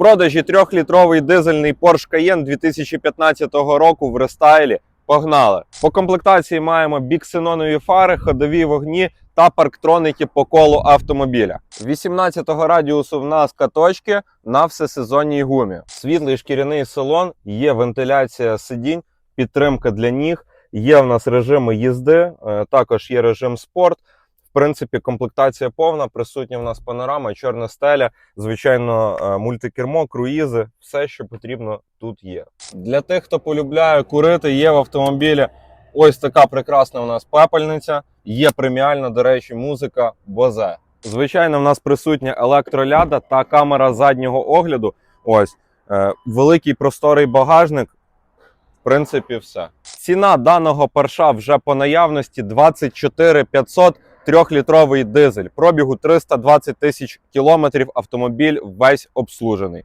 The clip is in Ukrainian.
продажі трьохлітровий дизельний Porsche Cayenne 2015 року в рестайлі. Погнали! По комплектації маємо біксенонові фари, ходові вогні та парктроники по колу автомобіля. 18-го радіусу в нас каточки на всесезонній гумі. Світлий шкіряний салон, є вентиляція сидінь, підтримка для ніг, є в нас режими їзди, е, також є режим спорт. В принципі, комплектація повна, присутня в нас панорама, чорна стеля, звичайно, е, мультикермо, круїзи, все, що потрібно тут є. Для тих, хто полюбляє курити, є в автомобілі ось така прекрасна у нас пепельниця. Є преміальна, до речі, музика Бозе. Звичайно, в нас присутня електроляда та камера заднього огляду. Ось е, великий просторий багажник. В принципі, все. Ціна даного парша вже по наявності 24 500 трьохлітровий дизель. Пробігу 320 тисяч кілометрів. Автомобіль весь обслужений.